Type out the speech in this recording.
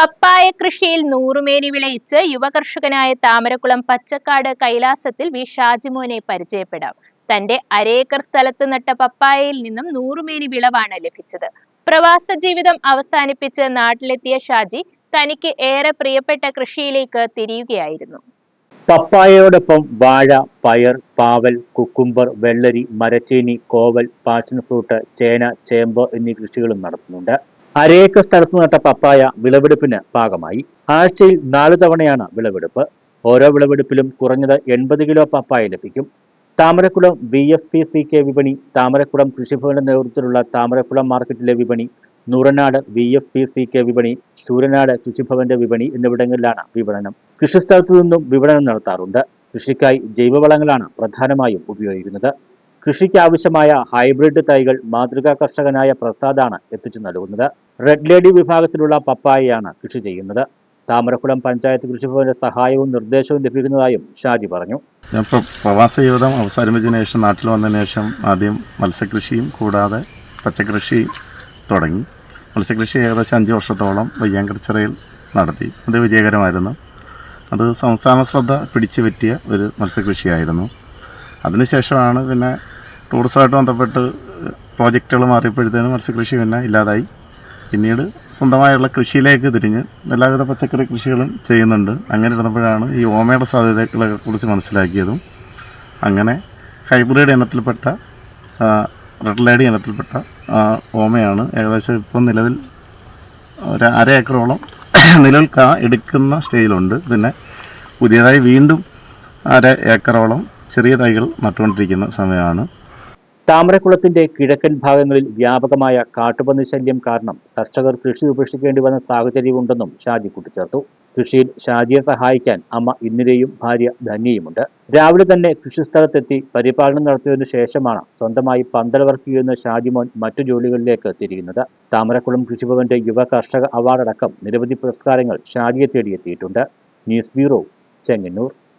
പപ്പായ കൃഷിയിൽ നൂറുമേനി വിളയിച്ച് യുവകർഷകനായ താമരക്കുളം പച്ചക്കാട് കൈലാസത്തിൽ വി. ഷാജിമോനെ പരിചയപ്പെടാം. തന്റെ അരേക്കർ സ്ഥലത്ത് നട്ട പപ്പായയിൽ നിന്നും നൂറുമേനി വിളവാണ് ലഭിച്ചത്. പ്രവാസ ജീവിതം അവസാനിപ്പിച്ച് നാട്ടിലെത്തിയ ഷാജി തനിക്ക് ഏറെ പ്രിയപ്പെട്ട കൃഷിയിലേക്ക് തിരിയുകയായിരുന്നു. പപ്പായയോടൊപ്പം വാഴ പയർ പാവൽ കുക്കുംബർ വെള്ളരി മരച്ചീനി കോവൽ പാഷൻ ഫ്രൂട്ട് ചേന ചേമ്പ് എന്നീ കൃഷികളും നടത്തുന്നുണ്ട്. അരേക്കർ സ്ഥലത്ത് നട്ട പപ്പായ വിളവെടുപ്പിന് പാകമായി ആഴ്ചയിൽ നാല് തവണയാണ് വിളവെടുപ്പ്. ഓരോ വിളവെടുപ്പിലും കുറഞ്ഞത് എൺപത് കിലോ പപ്പായ ലഭിക്കും. Thamarakkulam V F P C K വിപണി താമരക്കുളം കൃഷിഭവന്റെ നേതൃത്വത്തിലുള്ള താമരക്കുളം മാർക്കറ്റിലെ വിപണി Nooranad V F P C K വിപണി ശൂരനാട് കൃഷിഭവന്റെ വിപണി എന്നിവിടങ്ങളിലാണ് വിപണനം. കൃഷിസ്ഥലത്തു നിന്നും വിപണനം നടത്താറുണ്ട്. കൃഷിക്കായി ജൈവവളങ്ങളാണ് പ്രധാനമായും ഉപയോഗിക്കുന്നത്. കൃഷിക്ക് ആവശ്യമായ ഹൈബ്രിഡ് തൈകൾ മാതൃകാ കർഷകനായ പ്രസാദാണ് എത്തിച്ചു നൽകുന്നത്. റെഡ് ലേഡി വിഭാഗത്തിലുള്ള പപ്പായയാണ് കൃഷി ചെയ്യുന്നത്. താമരക്കുളം പഞ്ചായത്ത് കൃഷിഭവന്റെ സഹായവും നിർദ്ദേശവും ലഭിക്കുന്നതായും ഷാജി പറഞ്ഞു. ഞാൻ പ്രവാസ ജീവിതം അവസാനിപ്പിച്ചതിന് ശേഷം നാട്ടിൽ വന്നതിന് ശേഷം ആദ്യം മത്സ്യകൃഷിയും കൂടാതെ പച്ചക്കൃഷി തുടങ്ങി. മത്സ്യകൃഷി ഏകദേശം അഞ്ച് വർഷത്തോളം വയ്യാങ്കർച്ചിറയിൽ നടത്തി. അത് വിജയകരമായിരുന്നു. അത് സംസ്ഥാന ശ്രദ്ധ പിടിച്ചു പറ്റിയ ഒരു മത്സ്യകൃഷിയായിരുന്നു. അതിനുശേഷമാണ് പിന്നെ ടൂറിസമായിട്ട് ബന്ധപ്പെട്ട് പ്രോജക്റ്റുകൾ മാറിയപ്പോഴത്തേനും മത്സ്യകൃഷി പിന്നെ ഇല്ലാതായി. പിന്നീട് സ്വന്തമായുള്ള കൃഷിയിലേക്ക് തിരിഞ്ഞ് എല്ലാവിധ പച്ചക്കറി കൃഷികളും ചെയ്യുന്നുണ്ട്. അങ്ങനെ ഇരുന്നപ്പോഴാണ് ഈ ഓമയുടെ സാധ്യതകളെ കുറിച്ച് മനസ്സിലാക്കിയതും. അങ്ങനെ ഹൈബ്രിഡ് ഇനത്തിൽപ്പെട്ട റെഡ് ലേഡി ഇനത്തിൽപ്പെട്ട ഓമയാണ് ഏകദേശം ഇപ്പം നിലവിൽ ഒരു അര ഏക്കറോളം നിലവിൽ കാ എടുക്കുന്ന സ്റ്റേജിലുണ്ട് പിന്നെ പുതിയതായി വീണ്ടും അര ഏക്കറോളം ചെറിയ തൈകൾ നട്ടുകൊണ്ടിരിക്കുന്ന സമയമാണ്. താമരക്കുളത്തിന്റെ കിഴക്കൻ ഭാഗങ്ങളിൽ വ്യാപകമായ കാട്ടുപന്നി ശല്യം കാരണം കർഷകർ കൃഷി ഉപേക്ഷിക്കേണ്ടി വന്ന സാഹചര്യമുണ്ടെന്നും ഷാജി കൂട്ടിച്ചേർത്തു. കൃഷിയിൽ ഷാജിയെ സഹായിക്കാൻ അമ്മ ഇന്ദിരയും ഭാര്യ ധന്യയുമുണ്ട്. രാവിലെ തന്നെ കൃഷിസ്ഥലത്തെത്തി പരിപാലനം നടത്തിയതിനു ശേഷമാണ് സ്വന്തമായി പന്തൽ വർക്ക് ചെയ്യുന്ന ഷാജിമോൻ മറ്റു ജോലികളിലേക്ക് തിരിയുന്നത് താമരക്കുളം കൃഷിഭവന്റെ യുവ കർഷക അവാർഡടക്കം നിരവധി പുരസ്കാരങ്ങൾ ഷാജിയെ തേടിയെത്തിയിട്ടുണ്ട്. News bureau Chengannur.